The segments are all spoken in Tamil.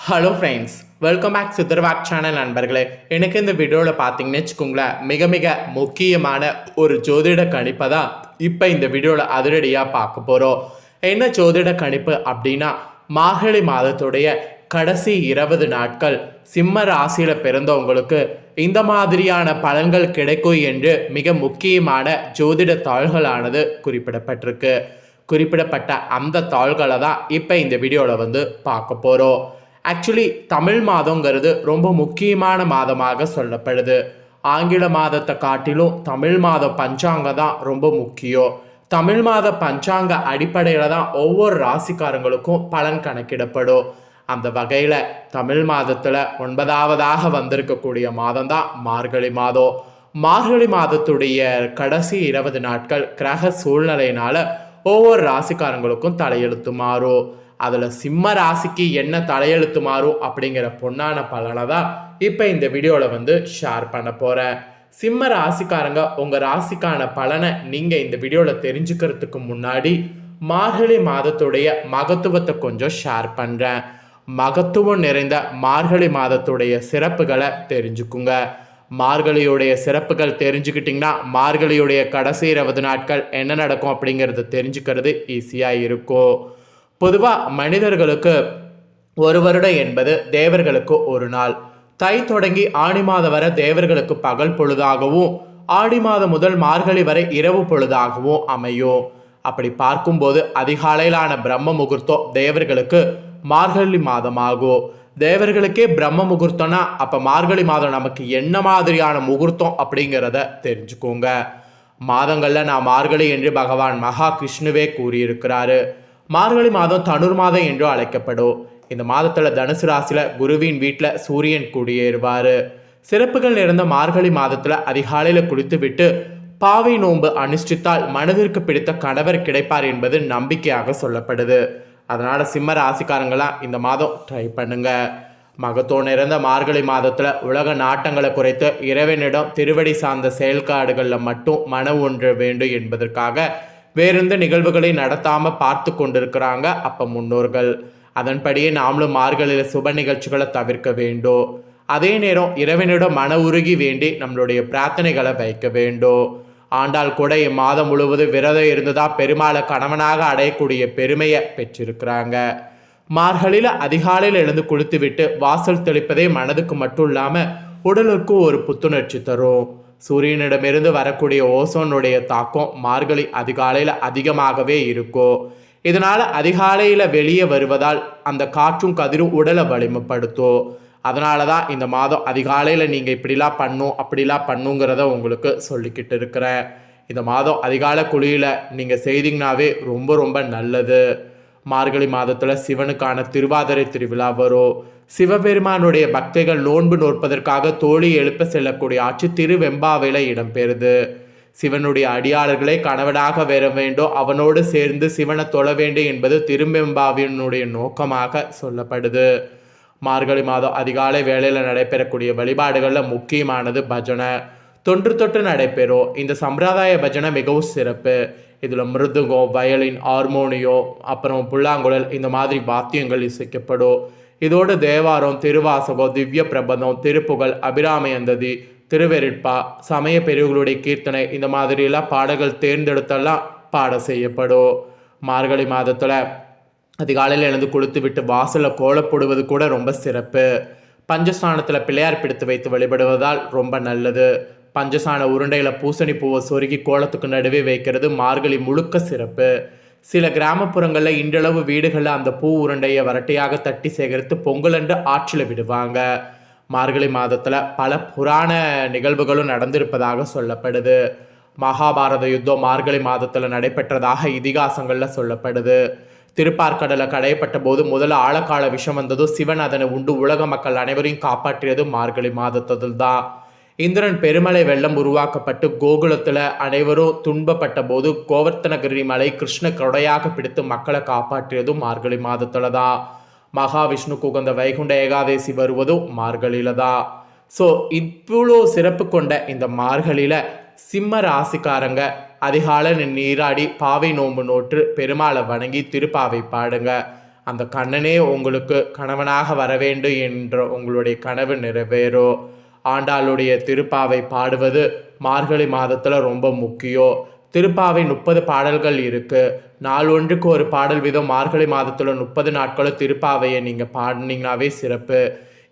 ஹலோ ஃப்ரெண்ட்ஸ் வெல்கம் பேக் சித்தர்வாக் சேனல் நண்பர்களே. எனக்கு இந்த வீடியோவில் பார்த்தீங்கன்னு வச்சுக்கோங்களேன் மிக மிக முக்கியமான ஒரு ஜோதிட கணிப்பை தான் இப்போ இந்த வீடியோவில் அதிரடியாக பார்க்க போகிறோம் என்ன ஜோதிட கணிப்பு அப்படின்னா மார்கழி மாதத்துடைய கடைசி இருபது நாட்கள் சிம்ம ராசியில் பிறந்தவங்களுக்கு இந்த மாதிரியான பலன்கள் கிடைக்கும் என்று மிக முக்கியமான ஜோதிட தாள்களானது குறிப்பிடப்பட்டிருக்கு. குறிப்பிடப்பட்ட அந்த தாள்களை தான் இப்போ இந்த வீடியோவில் வந்து பார்க்க போகிறோம் ஆக்சுவலி தமிழ் மாதங்கிறது ரொம்ப முக்கியமான மாதமாக சொல்லப்படுது ஆங்கில மாதத்தை காட்டிலும் தமிழ் மாத பஞ்சாங்கம் தான் ரொம்ப முக்கியம் தமிழ் மாத பஞ்சாங்க அடிப்படையில் தான் ஒவ்வொரு ராசிக்காரங்களுக்கும் பலன் கணக்கிடப்படும் அந்த வகையில் தமிழ் மாதத்தில் ஒன்பதாவதாக வந்திருக்கக்கூடிய மாதம் தான் மார்கழி மாதம் மார்கழி மாதத்துடைய கடைசி இருபது நாட்கள் கிரக சூழ்நிலையினால ஒவ்வொரு ராசிக்காரங்களுக்கும் தலையெழுத்து மாறும் அதில் சிம்ம ராசிக்கு என்ன தலையெழுத்து மாறும் அப்படிங்கிற பொன்னான பலனை தான் இப்போ இந்த வீடியோவில் வந்து ஷேர் பண்ண போகிறேன் சிம்ம ராசிக்காரங்க உங்கள் ராசிக்கான பலனை நீங்கள் இந்த வீடியோவில் தெரிஞ்சுக்கிறதுக்கு முன்னாடி மார்கழி மாதத்துடைய மகத்துவத்தை கொஞ்சம் ஷேர் பண்ணுறேன் மகத்துவம் நிறைந்த மார்கழி மாதத்துடைய சிறப்புகளை தெரிஞ்சுக்குங்க. மார்கழியுடைய சிறப்புகள் தெரிஞ்சுக்கிட்டிங்கன்னா மார்கழியுடைய கடைசி இருபது நாட்கள் என்ன நடக்கும் அப்படிங்கிறத தெரிஞ்சுக்கிறது ஈஸியாக இருக்கும். பொதுவாக மனிதர்களுக்கு ஒரு வருடம் என்பது தேவர்களுக்கு ஒரு நாள். தை தொடங்கி ஆடி மாதம் வரை தேவர்களுக்கு பகல் பொழுதாகவும் ஆடி மாதம் முதல் மார்கழி வரை இரவு பொழுதாகவும் அமையும். அப்படி பார்க்கும்போது அதிகாலையிலான பிரம்ம முகூர்த்தம் தேவர்களுக்கு மார்கழி மாதமாகும். தேவர்களுக்கே பிரம்ம முகூர்த்தம்னா அப்போ மார்கழி மாதம் நமக்கு என்ன மாதிரியான முகூர்த்தம் அப்படிங்கிறத தெரிஞ்சுக்கோங்க. மாதங்களில் நான் மார்கழி என்று பகவான் மகா கிருஷ்ணுவே கூறியிருக்கிறாரு. மார்கழி மாதம் தனுர் மாதம் என்று அழைக்கப்படும். இந்த மாதத்தில் தனுசு ராசியில் குருவின் வீட்டில் சூரியன் குடியேறுவார். சிறப்புகள் நிறைந்த மார்கழி மாதத்தில் அதிகாலையில் குளித்துவிட்டு பாவை நோன்பு அனுஷ்டித்தால் மனதிற்கு பிடித்த கணவர் கிடைப்பார் என்பது நம்பிக்கையாக சொல்லப்படுது. அதனால் சிம்ம ராசிக்காரங்களாம் இந்த மாதம் ட்ரை பண்ணுங்க. மகத்துவம் நிறைந்த மார்கழி மாதத்தில் உலக நாட்டங்களை குறைத்து இறைவனிடம் திருவடி சார்ந்த செயல்பாடுகளில் மட்டும் மன ஒன்று வேண்டும் என்பதற்காக வேறெந்த நிகழ்வுகளை நடத்தாமல் பார்த்து கொண்டிருக்கிறாங்க அப்போ முன்னோர்கள். அதன்படியே நாமளும் மார்கழியில் சுப நிகழ்ச்சிகளை தவிர்க்க வேண்டும். அதே நேரம் இறைவனிடம் மன உருகி வேண்டி நம்மளுடைய பிரார்த்தனைகளை வைக்க வேண்டும். ஆண்டாள் கூட இம்மாதம் முழுவதும் விரதம் இருந்ததா பெருமாளை கணவனாக அடையக்கூடிய பெருமையை பெற்றிருக்கிறாங்க. மார்கழியில் அதிகாலையில் எழுந்து குளித்துவிட்டு வாசல் தெளிப்பதே மனதுக்கு மட்டும் இல்லாமல் உடலுக்கும் ஒரு புத்துணர்ச்சி தரும். சூரியனிடமிருந்து வரக்கூடிய ஓசோனுடைய தாக்கம் மார்கழி அதிகாலையில் அதிகமாகவே இருக்கும் இதனால் அதிகாலையில் வெளியே வருவதால் அந்த காற்றும் கதிரும் உடலை வலிமைப்படுத்தும் அதனால தான் இந்த மாதம் அதிகாலையில் நீங்கள் இப்படிலாம் பண்ணும் அப்படிலாம் பண்ணுங்கிறத உங்களுக்கு சொல்லிக்கிட்டு இருக்கிறேன். இந்த மாதம் அதிகாலை குழியில் நீங்கள் செய்தீங்கனாவே ரொம்ப ரொம்ப நல்லது. மார்கழி மாதத்தில் சிவனுக்கான திருவாதிரை திருவிழா வரும். சிவபெருமானுடைய பக்தைகள் நோன்பு நோற்பதற்காக தோழி எழுப்ப செல்லக்கூடிய ஆட்சி திருவெம்பாவையில் இடம்பெறுது. சிவனுடைய அடியாளர்களை கணவனாக வர வேண்டும் அவனோடு சேர்ந்து சிவனை தொழ வேண்டும் என்பது திருவெம்பாவினுடைய நோக்கமாக சொல்லப்படுது. மார்கழி மாதம் அதிகாலை வேளையில் நடைபெறக்கூடிய வழிபாடுகளில் முக்கியமானது பஜனை. தொன்று தொட்டு நடைபெறும். இந்த சம்பிரதாய பஜனை மிகவும் சிறப்பு. இதில் மிருதுங்கம் வயலின் ஹார்மோனியோ அப்புறம் புல்லாங்குழல் இந்த மாதிரி வாத்தியங்கள் இசைக்கப்படும். இதோடு தேவாரம் திருவாசகம் திவ்ய பிரபந்தம் திருப்புகழ் அபிராமயந்ததி திருவெருட்பா சமய பெருவுகளுடைய கீர்த்தனை இந்த மாதிரியெல்லாம் பாடல்கள் தேர்ந்தெடுத்தெல்லாம் பாட செய்யப்படும். மார்கழி மாதத்தில் அதிகாலையில் எழுந்து கொடுத்து விட்டு வாசலில் கோலப்படுவது கூட ரொம்ப சிறப்பு. பஞ்சஸ்தானத்தில் பிள்ளையார் பிடித்து வைத்து வழிபடுவதால் ரொம்ப நல்லது. பஞ்சசான உருண்டையில் பூசணி பூவை சொருகி கோலத்துக்கு நடுவே வைக்கிறது மார்கழி முழுக்க சிறப்பு. சில கிராமப்புறங்களில் இன்றளவு வீடுகளில் அந்த பூ உருண்டையை வரட்டையாக தட்டி சேகரித்து பொங்கலன்று ஆற்றில் விடுவாங்க. மார்கழி மாதத்தில் பல புராண நிகழ்வுகளும் நடந்திருப்பதாக சொல்லப்படுது. மகாபாரத யுத்தம் மார்கழி மாதத்தில் நடைபெற்றதாக இதிகாசங்களில் சொல்லப்படுது. திருப்பார்க்கடலை கடையப்பட்ட போது முதல்ல ஆழக்கால விஷம் வந்ததும் சிவன் அதனை உண்டு உலக மக்கள் அனைவரையும் காப்பாற்றியதும் மார்கழி மாதத்தில் தான் இந்திரன் பெருமலை வெள்ளம் உருவாக்கப்பட்டு கோகுலத்தில் அனைவரும் துன்பப்பட்ட போது கோவர்த்தனகிரி மலை கிருஷ்ண கொடையாக பிடித்து மக்களை காப்பாற்றியதும் மார்கழி மாதத்தில் தான் மகாவிஷ்ணுக்கு உகந்த வைகுண்ட ஏகாதேசி வருவதும் மார்கழியில தான் ஸோ இவ்வளோ சிறப்பு கொண்ட இந்த மார்கழியில் சிம்ம ராசிக்காரங்க அதிகாலை நீராடி பாவை நோன்பு நோற்று பெருமாளை வணங்கி திருப்பாவை பாடுங்க. அந்த கண்ணனே உங்களுக்கு கணவனாக வர வேண்டும் என்ற உங்களுடைய கனவு நிறைவேறும். ஆண்டாளுடைய திருப்பாவை பாடுவது மார்கழி மாதத்தில் ரொம்ப முக்கியம் திருப்பாவை முப்பது பாடல்கள் இருக்குது நாள் ஒன்றுக்கு ஒரு பாடல் வீதம் மார்கழி மாதத்தில் முப்பது நாட்களும் திருப்பாவையை நீங்கள் பாடினீங்கனாவே சிறப்பு.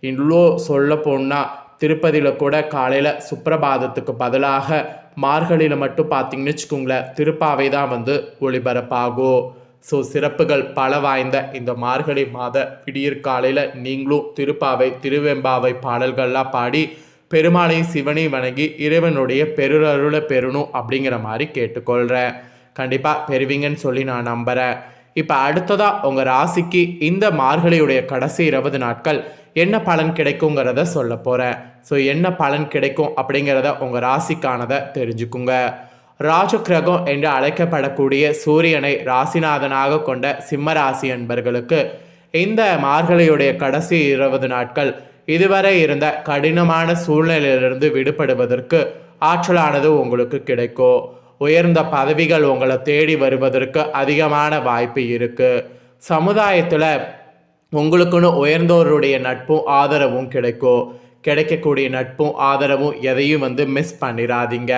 இவ்வளோ சொல்ல போனால் திருப்பதியில் கூட காலையில் சுப்பிரபாதத்துக்கு பதிலாக மார்கழியில் மட்டும் பார்த்தீங்கன்னு வச்சுக்கோங்களேன் திருப்பாவை தான் வந்து ஒளிபரப்பாகும். ஸோ சிறப்புகள் பல வாய்ந்த இந்த மார்கழி மாத விடியற்காலையில் நீங்களும் திருப்பாவை திருவெம்பாவை பாடல்கள்லாம் பாடி பெருமாளையும் சிவனையும் வணங்கி இறைவனுடைய பெருளருளை பெறணும் அப்படிங்கிற மாதிரி கேட்டுக்கொள்கிறேன் கண்டிப்பாக பெறுவீங்கன்னு சொல்லி நான் நம்புகிறேன் இப்போ அடுத்ததாக உங்கள் ராசிக்கு இந்த மார்கழியுடைய கடைசி இருபது நாட்கள் என்ன பலன் கிடைக்குங்கிறத சொல்ல போகிறேன் ஸோ என்ன பலன் கிடைக்கும் அப்படிங்கிறத உங்கள் ராசிக்கானதை தெரிஞ்சுக்குங்க. ராஜகிரகம் என்று அழைக்கப்படக்கூடிய சூரியனை ராசிநாதனாக கொண்ட சிம்ம ராசி அன்பர்களுக்கு இந்த மார்கழியுடைய கடைசி இருபது நாட்கள் இதுவரை இருந்த கடினமான சூழ்நிலையிலிருந்து விடுபடுவதற்கு ஆற்றலானது உங்களுக்கு கிடைக்கும். உயர்ந்த பதவிகள் உங்களை தேடி வருவதற்கு அதிகமான வாய்ப்பு இருக்கு. சமுதாயத்தில் உங்களுக்குன்னு உயர்ந்தோருடைய நட்பும் ஆதரவும் கிடைக்கும். கிடைக்கக்கூடிய நட்பும் ஆதரவும் எதையும் வந்து மிஸ் பண்ணிடாதீங்க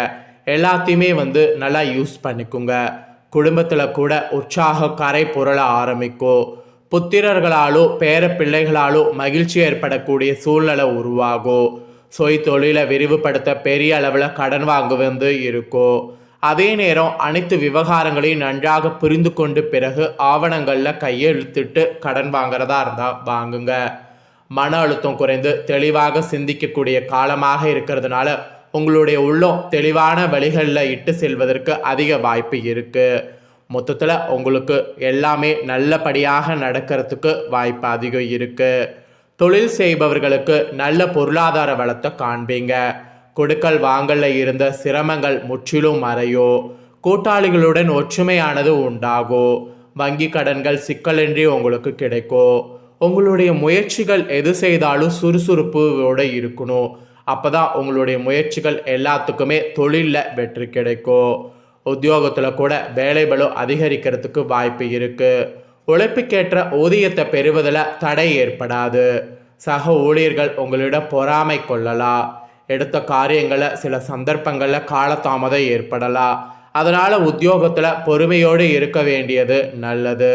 எல்லாத்தையுமே வந்து நல்லா யூஸ் பண்ணிக்கோங்க. குடும்பத்தில் கூட உற்சாக கரை பொருள ஆரம்பிக்கும் புத்திரர்களாலோ பேர பிள்ளைகளாலோ மகிழ்ச்சி ஏற்படக்கூடிய சூழ்நிலை உருவாகும் சொய் தொழிலை விரிவுபடுத்த பெரிய அளவில் கடன் வாங்க வந்து இருக்கும் அதே நேரம் அனைத்து விவகாரங்களையும் நன்றாக புரிந்து கொண்டு பிறகு ஆவணங்களில் கையெழுத்திட்டு கடன் வாங்குறதா இருந்தால் வாங்குங்க. மன அழுத்தம் குறைந்து தெளிவாக சிந்திக்கக்கூடிய காலமாக இருக்கிறதுனால உங்களுடைய உள்ளம் தெளிவான வழிகளில் இட்டு செல்வதற்கு அதிக வாய்ப்பு இருக்குது மொத்தத்தில் உங்களுக்கு எல்லாமே நல்லபடியாக நடக்கிறதுக்கு வாய்ப்பு அதிகம் இருக்குது தொழில் செய்பவர்களுக்கு நல்ல பொருளாதார வளத்தை காண்பீங்க. கொடுக்கல் வாங்கல்ல இருந்த சிரமங்கள் முற்றிலும் மறையோ. கூட்டாளிகளுடன் ஒற்றுமையானது உண்டாகும் வங்கி கடன்கள் சிக்கலின்றி உங்களுக்கு கிடைக்கும் உங்களுடைய முயற்சிகள் எது செய்தாலும் சுறுசுறுப்போடு இருக்கணும். அப்போ தான் உங்களுடைய முயற்சிகள் எல்லாத்துக்குமே தொழிலில் வெற்றி கிடைக்கும். உத்தியோகத்தில் கூட வேலைபளு அதிகரிக்கிறதுக்கு வாய்ப்பு இருக்குது உழைப்புக்கேற்ற ஊதியத்தை பெறுவதில் தடை ஏற்படாது. சக ஊழியர்கள் உங்களிடம் பொறாமை கொள்ளலாம். எடுத்த காரியங்களை சில சந்தர்ப்பங்களில் காலதாமதம் ஏற்படலாம். அதனால் உத்தியோகத்தில் பொறுமையோடு இருக்க வேண்டியது நல்லது.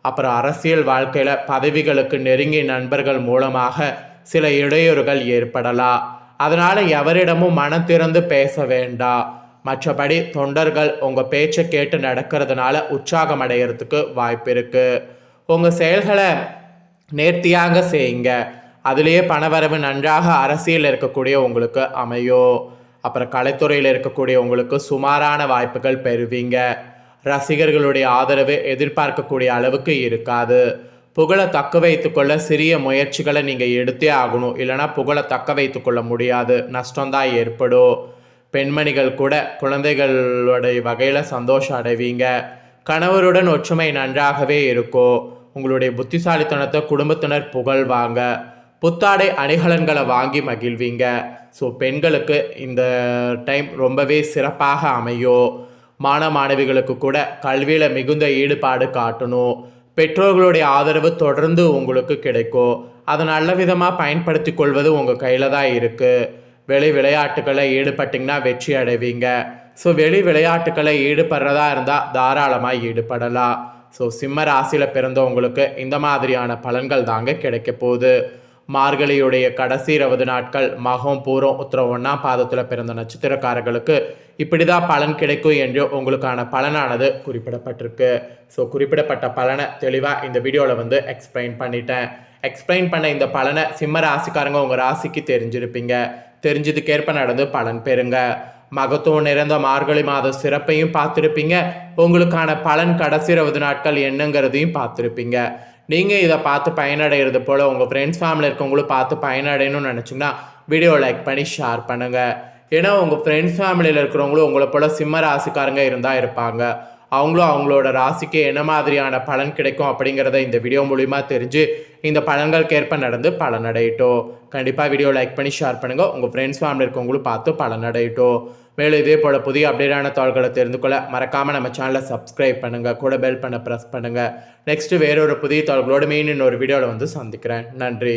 அப்புறம் அரசியல் வாழ்க்கையில் பதவிகளுக்கு நெருங்கிய நண்பர்கள் மூலமாக சில இடையூறுகள் ஏற்படலாம் அதனால் எவரிடமும் மனம் திறந்து பேச வேண்டாம் மற்றபடி தொண்டர்கள் உங்கள் பேச்சை கேட்டு நடக்கிறதுனால உற்சாகம் அடைகிறதுக்கு வாய்ப்பு இருக்குது உங்கள் செயல்களை நேர்த்தியாக செய்யுங்க. அதுலேயே பணவரவு நன்றாக அரசியல் இருக்கக்கூடிய உங்களுக்கு அமையும் அப்புறம் கலைத்துறையில் இருக்கக்கூடிய உங்களுக்கு சுமாரான வாய்ப்புகள் பெறுவீங்க. ரசிகர்களுடைய ஆதரவு எதிர்பார்க்கக்கூடிய அளவுக்கு இருக்காது. புகழை தக்க வைத்துக்கொள்ள சிறிய முயற்சிகளை நீங்கள் எடுத்தே ஆகணும். இல்லைனா புகழை தக்க வைத்துக்கொள்ள முடியாது. நஷ்டம்தான் ஏற்படும். பெண்மணிகள் கூட குழந்தைகளுடைய வகையில் சந்தோஷம் அடைவீங்க. கணவருடன் ஒற்றுமை நன்றாகவே இருக்கும். உங்களுடைய புத்திசாலித்தனத்தை குடும்பத்தினர் புகழ்வாங்க. புத்தாடை அணிகலன்களை வாங்கி மகிழ்வீங்க. ஸோ பெண்களுக்கு இந்த டைம் ரொம்பவே சிறப்பாக அமையும். மாணவ மாணவிகளுக்கு கூட கல்வியில் மிகுந்த ஈடுபாடு காட்டணும். பெற்றோர்களுடைய ஆதரவு தொடர்ந்து உங்களுக்கு கிடைக்கும் அதை நல்ல விதமாக பயன்படுத்தி கொள்வது உங்கள் கையில் தான் இருக்குது வெளி விளையாட்டுகளில் ஈடுபட்டிங்கன்னா வெற்றி அடைவீங்க. ஸோ வெளி விளையாட்டுக்களை ஈடுபடுறதா இருந்தால் தாராளமாக ஈடுபடலாம். ஸோ சிம்ம ராசியில் பிறந்தவங்களுக்கு இந்த மாதிரியான பலன்கள் தாங்க கிடைக்க போகுது. மார்கழியுடைய கடைசி இருபது நாட்கள் மகம் பூரம் உத்தரம் ஒன்றாம் பாதத்தில் பிறந்த நட்சத்திரக்காரர்களுக்கு இப்படி தான் பலன் கிடைக்கும் என்று உங்களுக்கான பலனானது குறிப்பிடப்பட்டிருக்கு. ஸோ குறிப்பிடப்பட்ட பலனை தெளிவாக இந்த வீடியோவில் வந்து எக்ஸ்பிளைன் பண்ணிட்டேன். எக்ஸ்பிளைன் பண்ண இந்த பலனை சிம்ம ராசிக்காரங்க உங்கள் ராசிக்கு தெரிஞ்சிருப்பீங்க. தெரிஞ்சதுக்கேற்ப நடந்து பலன் பெறுங்க. மகத்துவம் நிறைந்த மார்கழி மாத சிறப்பையும் பார்த்துருப்பீங்க. உங்களுக்கான பலன் கடைசி இருபது நாட்கள் என்னங்கிறதையும் பார்த்துருப்பீங்க. நீங்கள் இதை பார்த்து பயனடைகிறது போல் உங்கள் ஃப்ரெண்ட்ஸ் ஃபேமிலி இருக்கவங்களும் பார்த்து பயனடையணும்னு நினச்சிங்கன்னா வீடியோ லைக் பண்ணி ஷேர் பண்ணுங்கள் ஏன்னா உங்கள் ஃப்ரெண்ட்ஸ் ஃபேமிலியில் இருக்கிறவங்களும் உங்களை போல் சிம்ம ராசிக்காரங்க இருந்தால் இருப்பாங்க. அவங்களும் அவங்களோட ராசிக்கு என்ன மாதிரியான பலன் கிடைக்கும் அப்படிங்கிறத இந்த வீடியோ மூலிமா தெரிஞ்சு இந்த பலன்களுக்கேற்ப நடந்து பலனடையட்டும். கண்டிப்பாக வீடியோ லைக் பண்ணி ஷேர் பண்ணுங்கள் உங்கள் ஃப்ரெண்ட்ஸ் ஃபேமிலி இருக்கவங்களும் பார்த்து பலனடையட்டும். மேலும் இதே போல் புதிய அப்டேட்டான தாள்களை தெரிந்து கொள்ள மறக்காமல் நம்ம சேனலை சப்ஸ்கிரைப் பண்ணுங்கள் கூட பெல் பண்ண ப்ரெஸ் பண்ணுங்கள் நெக்ஸ்ட்டு வேறொரு புதிய தாள்களோடு மெயின் இன்னொரு வீடியோவில் வந்து சந்திக்கிறேன். நன்றி.